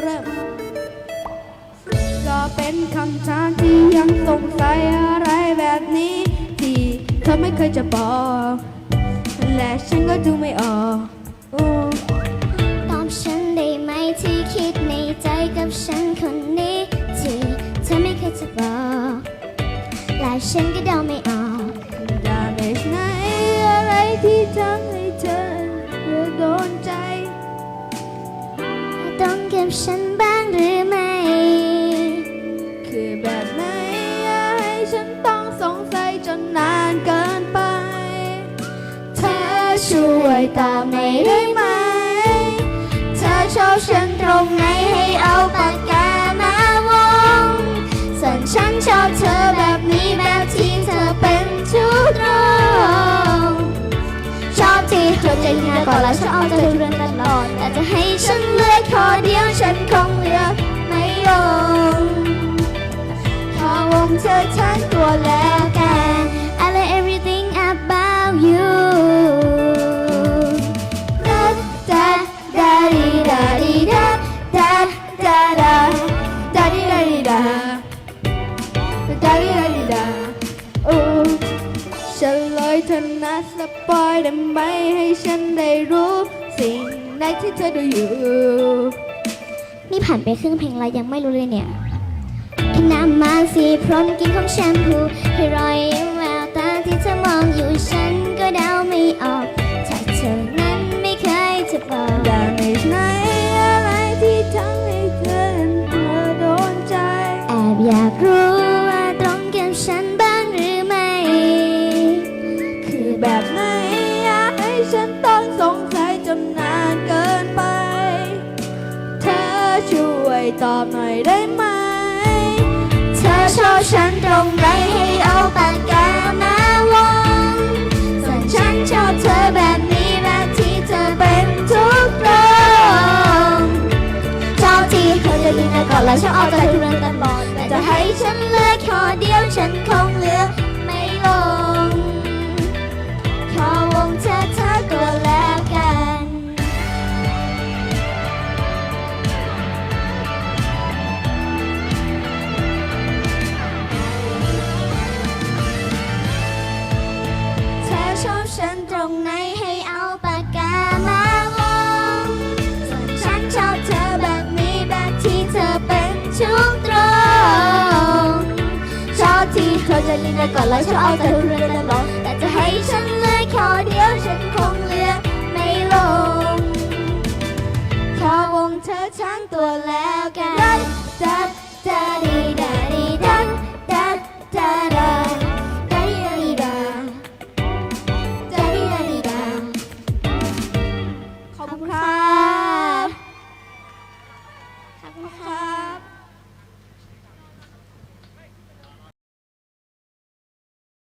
เริ่มก็เป็นคำถามที่ยังสงสัยอะไรแบบนี้ ที่เธอไม่เคยจะบอก และฉันก็ดูไม่ออกอตอบฉันได้ไหมที่คิดในใจกับฉันคนนี้ ที่เธอไม่เคยจะบอกและฉันก็เดาไม่ออกดาเมจไหนอะไรที่ทำให้ ก็บฉันบ้างหรือไม่ คือแบบไหนอย่าให้ฉันต้องสงสัยจนนานเกินไป เธอช่วยตามหน่อยได้ไหม เธอชอบฉันตรงไหนให้เอาปากกา ใจง่ายก่อนแล้วฉันเอาใจเธอเรื่องตลอดแต่จะให้ฉันเลือกขอเดียวฉันคงเลือก เธอนะสปอยได้ไหมให้ฉันได้รู้ สิ่งไหนที่เธอดูอยู่ นี่ผ่านไปครึ่งเพลงแล้วยังไม่รู้เลยเนี่ยน้ำมาสีพร้อมกินของแชมพูให้รอยยิ้มแววตาที่เธอมองอยู่ฉันก็เดาไม่ออก ตอบหน่อยได้ไหม เธอชอบฉันตรงไหนให้เอาปากกามาวงส่วนฉันชอบเธอแบบนี้แบบที่เธอเป็นทุกตรงชอบที่เธอจะยืนก่อนแล้วฉันเอาใจทุกเรื่องตลอดแต่จะให้ฉันเลือกขอเดียวฉันคงเลือก จะนินและก่อนเราชอบเอาแต่ทุเรศและร้องแต่จะให้ฉันเลือกแค่เดียวฉันคงเลือกไม่ลงขอวงเธอทั้งตัวแล้วกันดันดันดันดันดันดันดันดันขอบคุณค่ะขอบคุณค่ะ